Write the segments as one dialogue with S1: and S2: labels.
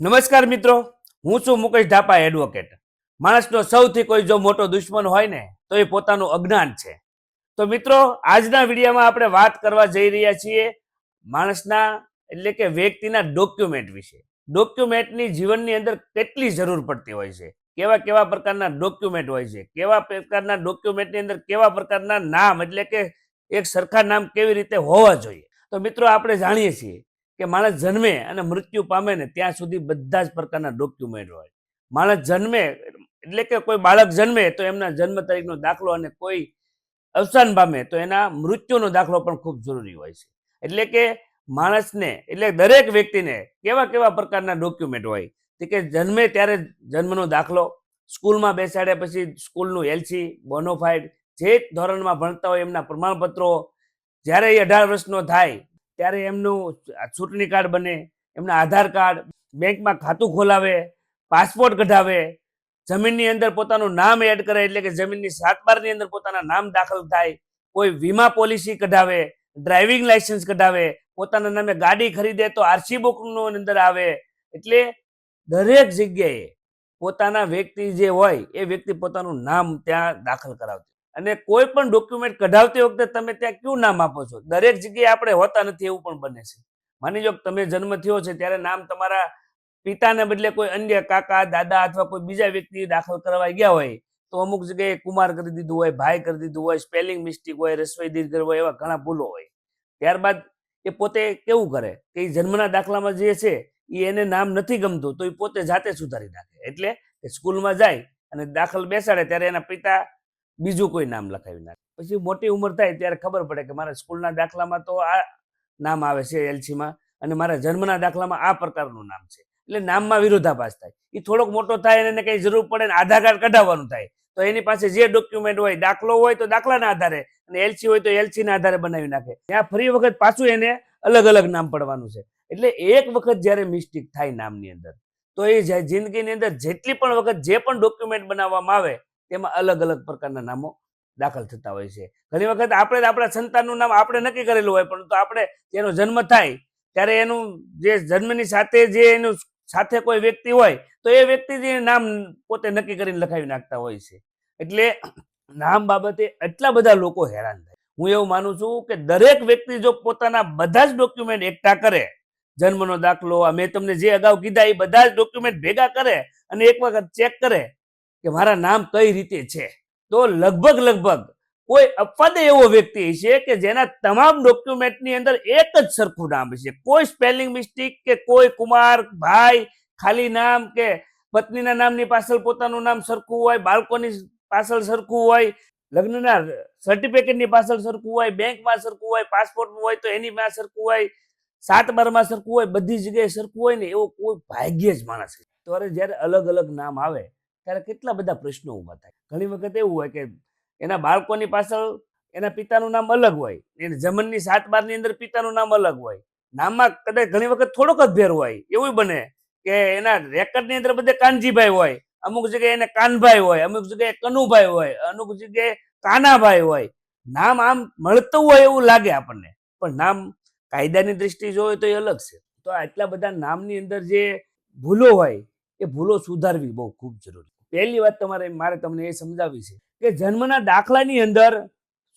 S1: નમસ્કાર મિત્રો, હું છું મુકેશ ઢાપા એડવોકેટ માણસનો સૌથી કોઈ જો મોટો દુશ્મન હોય ને, તો એ પોતાનું અજ્ઞાન છે. તો મિત્રો, આજના વિડીયોમાં આપણે વાત કરવા જઈ રહ્યા છીએ માણસના, એટલે કે વ્યક્તિના ડોક્યુમેન્ટ વિશે. ડોક્યુમેન્ટની જીવનની અંદર કેટલી જરૂર પડતી હોય છે? કેવા કેવા પ્રકારના ડોક્યુમેન્ટ હોય છે? કેવા પ્રકારના ડોક્યુમેન્ટની અંદર કેવા પ્રકારના નામ, એટલે કે એક સરખા નામ કેવી રીતે હોવા જોઈએ? તો મિત્રો, આપણે જાણીએ છીએ કે માણસ જન્મે અને મૃત્યુ પામે ને ત્યાં સુધી બધા જ પ્રકારના ડોક્યુમેન્ટ હોય. માણસ જન્મે એટલે કે કોઈ બાળક જન્મે તો એમના જન્મ તારીખનો દાખલો અને કોઈ અવસાન પામે તો એના મૃત્યુનો દાખલો પણ ખૂબ જરૂરી હોય છે. એટલે કે માણસને એટલે દરેક વ્યક્તિને કેવા કેવા પ્રકારના ડોક્યુમેન્ટ હોય. કે જન્મે ત્યારે જન્મનો દાખલો, સ્કૂલમાં બેસાડ્યા પછી સ્કૂલનું એલસી બોનોફાઇડ જે ધોરણમાં ભણતા હોય એમના પ્રમાણપત્રો, જ્યારે એ અઢાર વર્ષનો થાય ત્યારે એમનું ચૂંટણી કાર્ડ બને, એમના આધાર કાર્ડ, બેંકમાં ખાતું ખોલાવે, પાસપોર્ટ કઢાવે, જમીનની અંદર પોતાનું નામ એડ કરે એટલે કે જમીનની સાત બારની અંદર પોતાના નામ દાખલ થાય, કોઈ વીમા પોલિસી કઢાવે, ડ્રાઇવિંગ લાયસન્સ કઢાવે, પોતાના નામે ગાડી ખરીદે તો આરસી બુકનો અંદર આવે. એટલે દરેક જગ્યાએ પોતાના વ્યક્તિ જે હોય એ વ્યક્તિ પોતાનું નામ ત્યાં દાખલ કરાવતી અને કોઈ પણ ડોક્યુમેન્ટ કઢાવતી વખતે તમે ત્યાં કયું નામ આપો છો? દરેક જગ્યાએ આપણે હોતા નથી એવું પણ બને છે. માની લો તમે જન્મ થયો છે ત્યારે નામ તમારા પિતાને બદલે કોઈ અન્ય કાકા, દાદા અથવા કોઈ બીજા વ્યક્તિ દાખલ કરવા ગયા હોય, તો અમુક જગ્યાએ કુમાર કરી દીધું હોય, ભાઈ કરી દીધું હોય સ્પેલિંગ મિસ્ટેક હોય, રસોઈ દીર્ઘ હોય, એવા ઘણા ભૂલો હોય. ત્યારબાદ એ પોતે કેવું કરે કે એ જન્મના દાખલામાં જે છે એ એને નામ નથી ગમતું, તો એ પોતે જાતે સુધારી નાખે. એટલે સ્કૂલમાં જાય અને દાખલ બેસાડે ત્યારે એના પિતા બીજું કોઈ નામ લખાવી નાખે. પછી મોટી ઉંમર થાય ત્યારે ખબર પડે કે મારા સ્કૂલના દાખલામાં તો આ નામ આવે છે એલસીમાં અને મારા જન્મના દાખલામાં આ પ્રકારનું નામ છે. એટલે નામમાં વિરોધાભાસ થાય. એ થોડોક મોટો થાય અને એને કઈ જરૂર પડે ને આધાર કાર્ડ કઢાવવાનું થાય. તો એની પાસે જે ડોક્યુમેન્ટ હોય, દાખલો હોય તો દાખલાના આધારે અને એલસી હોય તો એલસીના આધારે બનાવી નાખે. ત્યાં ફરી વખત પાછું એને અલગ અલગ નામ પડવાનું છે. એટલે એક વખત જ્યારે મિસ્ટેક થાય નામની અંદર, તો એ જિંદગીની અંદર જેટલી પણ વખત જે પણ ડોક્યુમેન્ટ બનાવવામાં આવે તેમાં અલગ અલગ પ્રકારના નામો દાખલ થતા હોય છે. ઘણી વખત આપણે આપણા સંતાનનું નામ આપણે નક્કી કરેલું હોય, પરંતુ આપણે તેનો જન્મ થાય, ત્યારે એનું જે જન્મની સાથે જે એનું સાથે કોઈ વ્યક્તિ હોય, તો એ વ્યક્તિ જે નામ પોતે નક્કી કરીને લખાવી નાખતા હોય છે. એટલે નામ બાબતે એટલા બધા લોકો હેરાન થાય. હું એવું માનું છું કે દરેક વ્યક્તિ જો પોતાના બધા જ ડોક્યુમેન્ટ એકઠા કરે, જન્મનો દાખલો મેં તમને જે અગાઉ કીધા, એ બધા જ ડોક્યુમેન્ટ ભેગા કરે અને એક વખત ચેક કરે કે મારા નામ કઈ રીતે છે? તો લગભગ લગભગ કોઈ અપવાદે એવો વ્યક્તિ છે કે જેના તમામ ડોક્યુમેન્ટની અંદર એક જ સરખું નામ છે. કોઈ સ્પેલિંગ મિસ્ટેક કે કોઈ કુમાર, ભાઈ, ખાલી નામ કે પત્નીના નામની પાછળ પોતાનું નામ સરખું હોય, બાળકોની પાછળ સરખું હોય, લગ્નના સર્ટિફિકેટની પાછળ સરખું હોય, બેંકમાં સરખું હોય પાસપોર્ટમાં હોય તો એની માં સરખું હોય, સાત બારમાં સરખું હોય, બધી જગ્યાએ સરખું હોય ને એવો કોઈ ભાગ્યે જ માણસ તો જ્યારે અલગ અલગ નામ આવે ત્યારે કેટલા બધા પ્રશ્નો ઊભા થાય. ઘણી વખત એવું હોય કે એના બાળકોની પાછળ એના પિતાનું નામ અલગ હોય, એને જમનની સાત બારની અંદર પિતાનું નામ અલગ હોય, નામમાં કદાચ ઘણી વખત થોડોક જ ભેર હોય, એવું બને કે એના રેકર્ડની અંદર બધે કાનજીભાઈ હોય, અમુક જગ્યાએ એને કાનભાઈ હોય, અમુક જગ્યાએ કનુભાઈ હોય, અમુક જગ્યાએ કાનાભાઈ હોય. નામ આમ મળતું હોય એવું લાગે આપણને, પણ નામ કાયદાની દ્રષ્ટિ જોઈએ તો એ અલગ છે. તો આટલા બધા નામની અંદર જે ભૂલો હોય, એ ભૂલો સુધારવી બહુ ખૂબ જરૂરી પહેલી વાત તમારે મારે તમને એ સમજાવવી છે કે જન્મના દાખલાની અંદર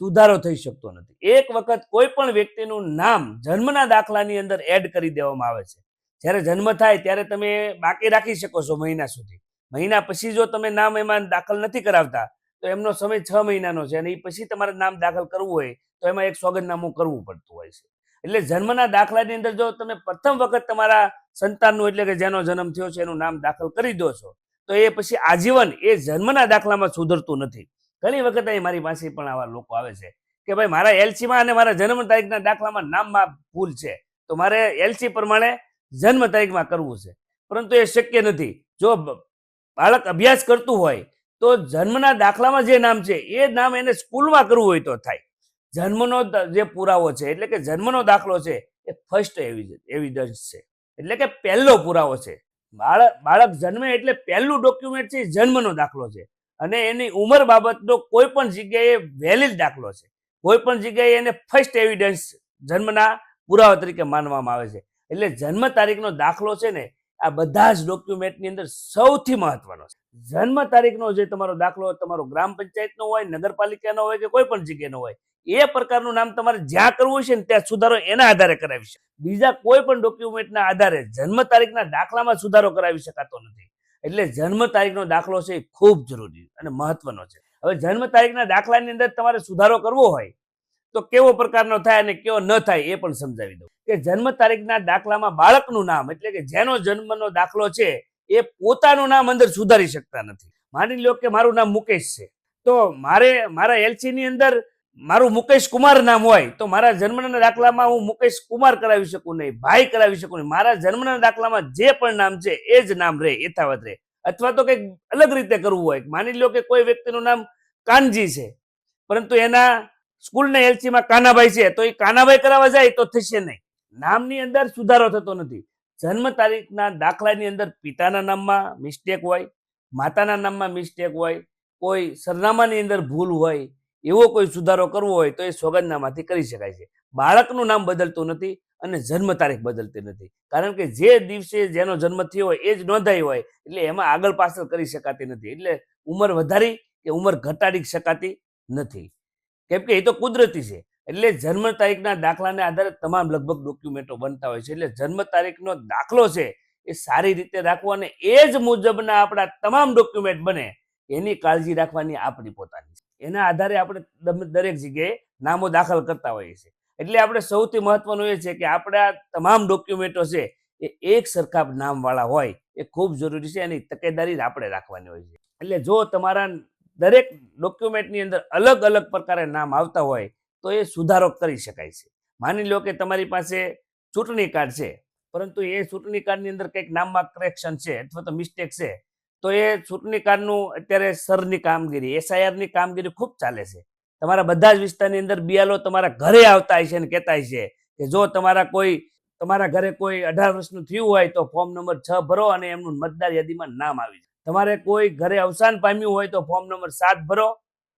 S1: સુધારો થઈ શકતો નથી. એક વખત કોઈ પણ વ્યક્તિનું નામ જન્મના દાખલાની અંદર એડ કરી દેવામાં આવે છે. જ્યારે જન્મ થાય ત્યારે તમે બાકી રાખી શકો છો મહિના સુધી. મહિના પછી જો તમે નામ એમાં દાખલ નથી કરાવતા, તો એમનો સમય છ મહિનાનો છે અને એ પછી તમારે નામ દાખલ કરવું હોય, તો એમાં એક સોગંદનામું કરવું પડતું હોય છે. એટલે જન્મના દાખલાની અંદર જો તમે પ્રથમ વખત તમારા સંતાનનું એટલે કે જેનો જન્મ થયો છે એનું નામ દાખલ કરી દો છો તો એ પછી આજીવન એ જન્મના દાખલામાં સુધરતું નથી. ઘણી વખત અહીં મારી પાસે પણ આવા લોકો આવે છે કે ભાઈ, મારા એલસીમાં અને મારા જન્મ તારીખના દાખલામાં નામમાં ભૂલ છે. તો મારે એલસી પ્રમાણે જન્મ તારીખમાં કરવું છે. પરંતુ એ શક્ય નથી. જો બાળક અભ્યાસ કરતું હોય, તો જન્મના દાખલામાં જે નામ છે, એ નામ એને સ્કૂલમાં કરવું હોય તો થાય. જન્મનો જે પુરાવો છે, એટલે કે જન્મનો દાખલો છે, એ ફર્સ્ટ એવિડન્સ છે. એટલે કે પહેલો પુરાવો છે. બાળક બાળક જન્મે એટલે પહેલું ડોક્યુમેન્ટ છે જન્મનો દાખલો છે. અને એની ઉંમર બાબતનો કોઈ પણ જગ્યાએ વેલિડ દાખલો છે. કોઈ પણ જગ્યાએ એને ફર્સ્ટ એવિડન્સ જન્મના પુરાવા તરીકે માનવામાં આવે છે. એટલે જન્મ તારીખનો દાખલો છે ને, આ બધા જ ડોક્યુમેન્ટની અંદર સૌથી મહત્વનો છે. જન્મ તારીખનો જે તમારો દાખલો તમારો ગ્રામ પંચાયતનો હોય, નગરપાલિકાનો હોય કે કોઈ પણ જગ્યાનો હોય એ પ્રકારનું નામ તમારે જ્યાં કરવું છે ને ત્યાં સુધારો એના આધારે કરાવી શકે બીજા કોઈ પણ ડોક્યુમેન્ટના આધારે જન્મ તારીખના દાખલામાં સુધારો કરાવી શકાતો નથી. એટલે જન્મ તારીખનો દાખલો છે એ ખૂબ જરૂરી અને મહત્વનો છે. હવે જન્મ તારીખના દાખલાની અંદર તમારે સુધારો કરવો હોય તો કેવો પ્રકારનો થાય અને કેવો ન થાય એ પણ સમજાવી દઉં. કે જન્મ તારીખના દાખલામાં બાળકનું નામ એટલે કે જેનો જન્મનો દાખલો છે એ પોતાનું નામ અંદર સુધારી શકતા નથી. માની લો કે મારું નામ મુકેશ છે. તો મારે, મારા એલસી ની અંદર મારું મુકેશ કુમાર નામ હોય, તો મારા જન્મના દાખલામાં હું મુકેશ કુમાર કરાવી શકું નહીં, ભાઈ કરાવી શકું નહીં. મારા જન્મના દાખલામાં જે પણ નામ છે, એ જ નામ રહે, યથાવત રહે. અથવા તો કંઈક અલગ રીતે કરવું હોય. માની લો કે કોઈ વ્યક્તિનું નામ કાનજી છે, પરંતુ એના સ્કૂલના એલસીમાં કાનાભાઈ છે, તો એ કાનાભાઈ કરાવવા જાય, તો થશે નહીં. નામની અંદર સુધારો થતો નથી. જન્મ તારીખના દાખલાની અંદર પિતાના નામમાં મિસ્ટેક હોય, માતાના નામમાં મિસ્ટેક હોય, કોઈ સરનામાની અંદર ભૂલ હોય એવો કોઈ સુધારો કરવો હોય તો એ સોગંદનામાથી કરી શકાય છે. બાળકનું નામ બદલતું નથી અને જન્મ તારીખ બદલતી નથી. કારણ કે જે દિવસે જેનો જન્મ થયો હોય એ જ નોંધાઈ હોય એટલે એમાં આગળ પાછળ કરી શકાતી નથી. એટલે ઉંમર વધારી કે ઉંમર ઘટાડી શકાતી નથી. કેમ કે એ તો કુદરતી છે. એટલે જન્મ તારીખના દાખલાને આધારે તમામ લગભગ ડોક્યુમેન્ટો બનતા હોય છે. એટલે જન્મ તારીખનો દાખલો છે એ સારી રીતે રાખવો અને એ જ મુજબના આપણા તમામ ડોક્યુમેન્ટ બને એની કાળજી રાખવાની આપણી પોતાની છે. એના આધારે આપણે દરેક જગ્યાએ નામો દાખલ કરતા હોઈએ છીએ. એટલે આપણે સૌથી મહત્વનું એ છે કે આપણા તમામ ડોક્યુમેન્ટો છે એ એક સરખા નામવાળા હોય એ ખૂબ જરૂરી છે એની તકેદારી આપણે રાખવાની હોય છે. એટલે જો તમારા દરેક ડોક્યુમેન્ટની અંદર અલગ અલગ પ્રકારે નામ આવતા હોય તો એ સુધારો કરી શકાય છે. માની લો કે તમારી પાસે ચૂંટણી કાર્ડ છે, પરંતુ એ ચૂંટણી કાર્ડની અંદર કંઈક નામમાં કરેક્શન છે અથવા તો મિસ્ટેક છે તો એ ચૂંટણી કાર્ડનું અત્યારે સરની કામગીરી, એસઆઈઆરની કામગીરી ખૂબ ચાલે છે. તમારા બધા જ વિસ્તારની અંદર બિયાલો તમારા ઘરે આવતા હશે અને કહેતા હશે કે જો તમારા કોઈ, તમારા ઘરે કોઈ અઢાર વર્ષનું થયું હોય તો ફોર્મ નંબર છ ભરો અને એમનું મતદાર યાદીમાં નામ આવી જાય. તમારે કોઈ ઘરે અવસાન પામ્યું હોય તો ફોર્મ નંબર સાત ભરો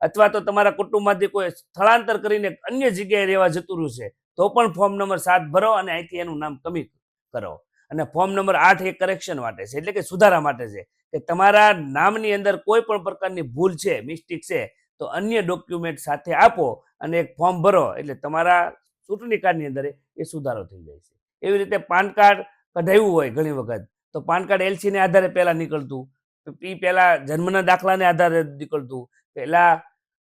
S1: અથવા તો તમારા કુટુંબમાંથી કોઈ સ્થળાંતર કરીને અન્ય જગ્યાએ રહેવા જતું છે તો પણ ફોર્મ નંબર સાત ભરો અને અહીંથી એનું નામ કમી કરો. અને ફોર્મ નંબર આઠ એ કરેક્શન માટે છે, એટલે કે સુધારા માટે છે. કે તમારા નામની અંદર કોઈ પણ પ્રકારની ભૂલ છે, મિસ્ટેક છે, તો અન્ય ડોક્યુમેન્ટ સાથે આપો અને એક ફોર્મ ભરો. એટલે તમારા ચૂંટણી કાર્ડની અંદર એ સુધારો થઈ જાય છે. એવી રીતે પાન કાર્ડ કઢાવ્યું હોય ઘણી વખત, તો પાન કાર્ડ એલસીને આધારે પહેલાં નીકળતું એ પહેલાં જન્મના દાખલાને આધારે નીકળતું, પહેલાં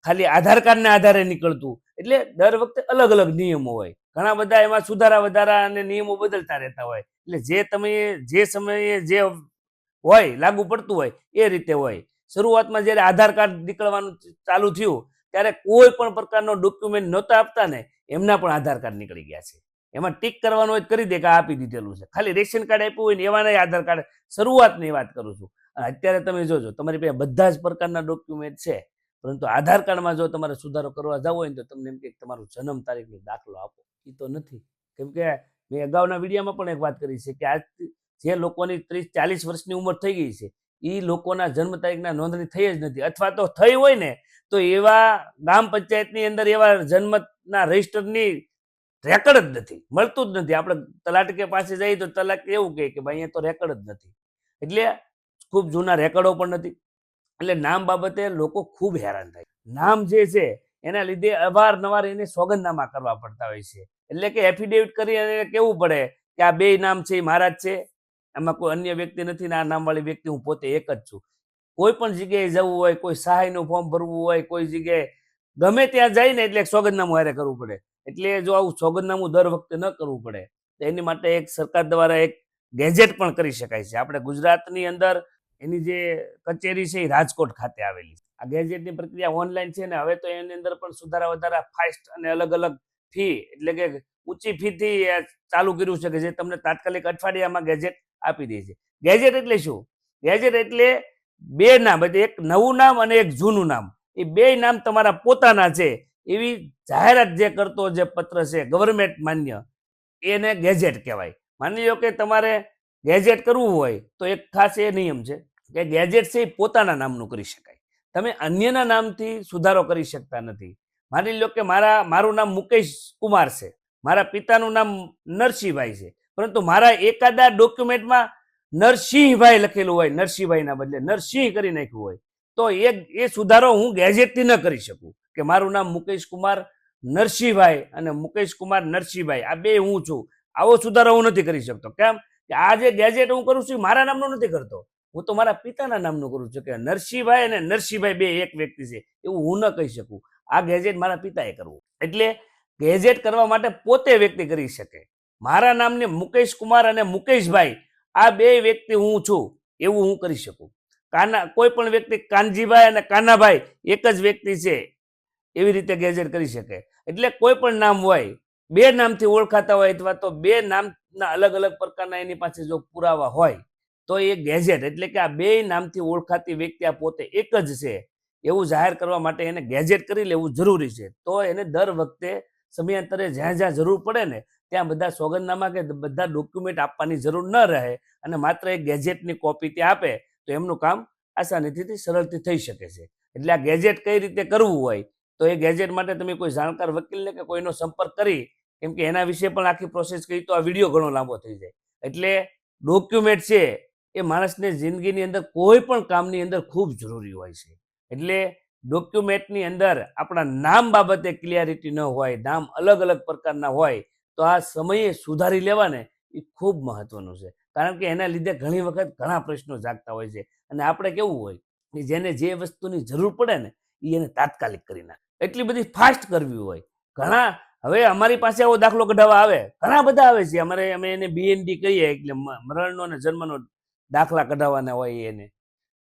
S1: ખાલી આધાર કાર્ડના આધારે નીકળતું. એટલે દર વખતે અલગ અલગ નિયમો હોય. ઘણા બધા એમાં સુધારા વધારા અને નિયમો બદલતા રહેતા હોય. એટલે જે તમે જે સમયે જે હોય, લાગુ પડતું હોય, એ રીતે હોય. શરૂઆતમાં જ્યારે આધાર કાર્ડ નીકળવાનું ચાલુ થયું, ત્યારે કોઈ પણ પ્રકારનો ડોક્યુમેન્ટ નહોતા આપતા ને એમના પણ આધાર કાર્ડ નીકળી ગયા છે. એમાં ટીક કરવાનું હોય કરી દે કે આપી દીધેલું છે. ખાલી રેશન કાર્ડ આપ્યું હોય ને એવાના આધાર કાર્ડ શરૂઆતની વાત કરું છું. અત્યારે તમે જોજો, તમારી પાસે બધા જ પ્રકારના ડોક્યુમેન્ટ છે, પરંતુ આધાર કાર્ડમાં જો તમારે સુધારો કરવા જવો હોય તો તમને એમ કે તમારું જન્મ તારીખનો દાખલો આપો. એ તો નથી. કેમ કે મેં અગાઉના વિડીયોમાં પણ એક વાત કરી છે કે આજ જે લોકોની ત્રીસ, ચાલીસ વર્ષની ઉંમર થઈ ગઈ છે એ લોકોના જન્મ તારીખના નોંધણી થઈ જ નથી. અથવા તો થઈ હોય ને, તો એવા ગ્રામ પંચાયતની અંદર એવા જન્મના રજિસ્ટરની રેકર્ડ જ નથી. મળતું જ નથી. આપણે તલાટકે પાસે જઈએ તો તલાક એવું કહે કે ભાઈ અહીંયા તો રેકર્ડ જ નથી. એટલે ખૂબ જૂના રેકર્ડો પણ નથી. એટલે નામ બાબતે લોકો ખૂબ હેરાન થાય નામ જે છે, એના લીધે અવારનવાર એને સોગંદનામા કરવા પડતા હોય છે. એટલે કે એફિડેવિટ કરી અને કેવું પડે કે આ બે નામ છે, એ મારા જ છે. એમાં કોઈ અન્ય વ્યક્તિ નથી ને આ નામવાળી વ્યક્તિ હું પોતે એક જ છું. કોઈ પણ જગ્યાએ જવું હોય, કોઈ સહાયનું ફોર્મ ભરવું હોય, કોઈ જગ્યાએ ગમે ત્યાં જાય ને એટલે સોગંદનામું હારે કરવું પડે. એટલે જો આવું સોગંદનામું દર વખતે ન કરવું પડે, તો એની માટે એક સરકાર દ્વારા એક ગેજેટ પણ કરી શકાય છે. આપણે ગુજરાતની અંદર એની જે કચેરી છે એ રાજકોટ ખાતે આવેલી આ ગેજેટની પ્રક્રિયા ઓનલાઈન છે ને હવે તો એની અંદર પણ સુધારા વધારા ફાસ્ટ અને અલગ અલગ ફી એટલે કે ઊંચી ફીથી ચાલુ કર્યું છે કે જે તમને તાત્કાલિક અઠવાડિયામાં ગેજેટ આપી દે છે. ગેજેટ એટલે શું? ગેજેટ એટલે બે નામ, એટલે એક નવું નામ અને એક જૂનું નામ. એ બે નામ તમારા પોતાના છે. એવી જાહેરાત જે કરતો જે પત્ર છે ગવર્મેન્ટ માન્ય, એને ગેજેટ કહેવાય. માની લો કે તમારે ગેજેટ કરવું હોય, તો એક ખાસ એ નિયમ છે કે ગેજેટ છે એ પોતાના નામનું કરી શકાય. તમે અન્યના નામથી સુધારો કરી શકતા નથી. માની લો કે મારા, મારું નામ મુકેશ કુમાર છે. મારા પિતાનું નામ નરસિંહભાઈ છે. પરંતુ મારા એકાદા ડોક્યુમેન્ટમાં નરસિંહભાઈ લખેલું હોય, નરસિંહભાઈના બદલે નરસિંહ કરી નાખ્યું હોય, તો એ એ સુધારો હું ગેજેટથી ન કરી શકું કે મારું નામ મુકેશ કુમાર નરસિંહભાઈ અને મુકેશ કુમાર નરસિંહભાઈ. આ બે હું છું. આવો સુધારો હું નથી કરી શકતો. કેમ? કે આ જે ગેજેટ હું કરું છું મારા નામનું નથી કરતો. હું તો મારા પિતાના નામનું કરું છું કે નરસિંહભાઈ અને નરસિંહભાઈ બે એક વ્યક્તિ છે. એવું હું ન કહી શકું. આ ગેજેટ મારા પિતાએ કરવું. એટલે ગેજેટ કરવા માટે પોતે વ્યક્તિ કરી શકે. મારા નામને મુકેશ કુમાર અને મુકેશભાઈ, આ બે વ્યક્તિ હું છું, એવું હું કરી શકું. કાના, કોઈ પણ વ્યક્તિ કાનજીભાઈ અને કાનાભાઈ એક જ વ્યક્તિ છે, એવી રીતે ગેજેટ કરી શકે. એટલે કોઈ પણ નામ હોય, બે નામથી ઓળખાતા હોય અથવા તો બે નામના અલગ અલગ પ્રકારના એની પાસે જો પુરાવા હોય, તો એ ગેજેટ. એટલે કે આ બે નામથી ઓળખાતી વ્યક્તિ આ પોતે એક જ છે, એવું જાહેર કરવા માટે એને ગેજેટ કરી લેવું જરૂરી છે. તો એને દર વખતે સમયાંતરે જ્યાં જ્યાં જરૂર પડે ને, ત્યાં બધા સોગંદનામા કે બધા ડોક્યુમેન્ટ આપવાની જરૂર ન રહે અને માત્ર એક ગેજેટની કોપી ત્યાં આપે, તો એમનું કામ આસાનીથી સરળથી થઈ શકે છે. એટલે આ ગેજેટ કઈ રીતે કરવું હોય, તો એ ગેજેટ માટે તમે કોઈ જાણકાર વકીલને કે કોઈનો સંપર્ક કરી, કેમ કે એના વિશે પણ આખી પ્રોસેસ કરી, તો આ વીડિયો ઘણો લાંબો થઈ જાય. એટલે ડોક્યુમેન્ટ છે એ માણસને જિંદગીની અંદર કોઈ પણ કામની અંદર ખૂબ જરૂરી હોય છે. એટલે ડોક્યુમેન્ટની અંદર આપણા નામ બાબતે ક્લિયરિટી ન હોય, નામ અલગ અલગ પ્રકારના હોય, તો આ સમયે સુધારી લેવાને એ ખૂબ મહત્વનું છે. કારણ કે એના લીધે ઘણી વખત ઘણા પ્રશ્નો જાગતા હોય છે. અને આપણે કેવું હોય કે જેને જે વસ્તુની જરૂર પડે ને એ એને તાત્કાલિક કરી નાખે. એટલી બધી ફાસ્ટ કરવી હોય. ઘણા, હવે અમારી પાસે આવો દાખલો કઢાવવા આવે. ઘણા બધા આવે છે. અમારે, અમે એને બીએનડી કહીએ એટલે મરણનો અને જન્મનો દાખલા કઢાવવાના હોય એને.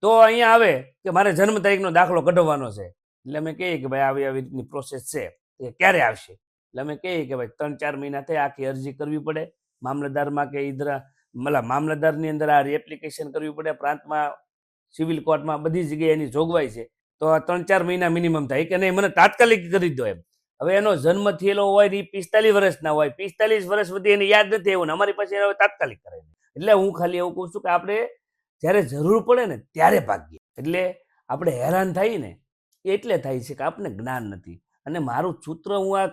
S1: તો અહીંયા આવે કે મારે જન્મ તારીખનો દાખલો કઢાવવાનો છે. એટલે અમે કહીએ કે ભાઈ આવી આવી રીતની પ્રોસેસ છે. એ ક્યારે આવશે? એટલે અમે કહીએ કે ભાઈ ત્રણ ચાર મહિના થઈ આખી અરજી કરવી પડે. મામલતદારમાં કે ઈદરા, મતલબ મામલતદારની અંદર આ એપ્લિકેશન કરવી પડે. પ્રાંતમાં, સિવિલ કોર્ટમાં બધી જગ્યાએ એની જોગવાઈ છે. તો આ ત્રણ ચાર મહિના મિનિમમ થાય. કે નહીં, મને તાત્કાલિક કરી દો એમ. હવે એનો જન્મ થયેલો હોય ને પિસ્તાલીસ વર્ષના હોય. પિસ્તાલીસ વર્ષ સુધી એને યાદ નથી એવું અમારી પાસે તાત્કાલિક કરે એટલે હું ખાલી એવું કહું છું કે આપણે જ્યારે જરૂર પડે ને ત્યારે ભાગીએ. એટલે આપણે હેરાન થઈએ ને એટલે થાય છે કે આપણને જ્ઞાન નથી. અને મારું સૂત્ર હું આ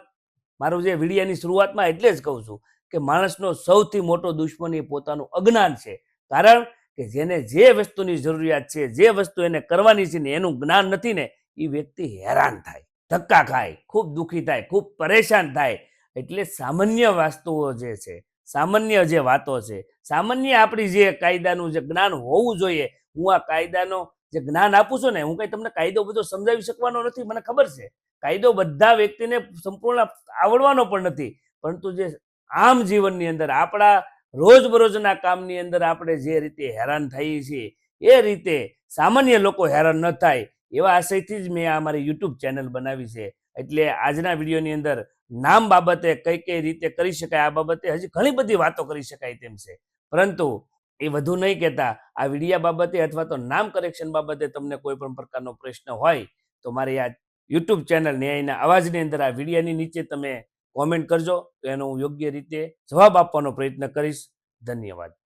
S1: મારું જે વિડિયાની શરૂઆતમાં એટલે જ કહું છું કે માણસનો સૌથી મોટો દુશ્મન એ પોતાનું અજ્ઞાન છે. કારણ કે જેને જે વસ્તુની જરૂરિયાત છે, જે વસ્તુ એને કરવાની છે ને એનું જ્ઞાન નથી ને એ વ્યક્તિ હેરાન થાય, ધક્કા ખાય, ખૂબ દુઃખી થાય, ખૂબ પરેશાન થાય. એટલે સામાન્ય વાસ્તુઓ જે છે, સામાન્ય જે વાતો છે સામાન્ય આપણી જે કાયદાનું જે જ્ઞાન હોવું જોઈએ, હું આ કાયદાનો જે જ્ઞાન આપું છું ને, હું કઈ તમને કાયદો બધો સમજાવી શકવાનો નથી, મને ખબર છે. કાયદો બધા વ્યક્તિને સંપૂર્ણ આવડવાનો પણ નથી, પરંતુ જે આમ જીવનની અંદર, આપણા રોજબરોજના કામની અંદર આપણે જે રીતે હેરાન થઈએ છીએ, એ રીતે સામાન્ય લોકો હેરાન ન થાય, એવા આશયથી જ મેં આ મારી યુટ્યુબ ચેનલ બનાવી છે. એટલે આજના વિડીયોની અંદર નામ બાબતે કઈ કઈ રીતે કરી શકાય, આ બાબતે હજી ઘણી બધી વાતો કરી શકાય તેમ છે. પરંતુ એ વધુ નહીં કહેતા, આ વિડિયા બાબતે અથવા તો નામ કરેક્શન બાબતે તમને કોઈ પણ પ્રકારનો પ્રશ્ન હોય, તો મારી આ યુટ્યુબ ચેનલ ન્યાયના અવાજની અંદર આ વિડીયાની નીચે તમે કોમેન્ટ કરજો, તો એનો હું યોગ્ય રીતે જવાબ આપવાનો પ્રયત્ન કરીશ. ધન્યવાદ.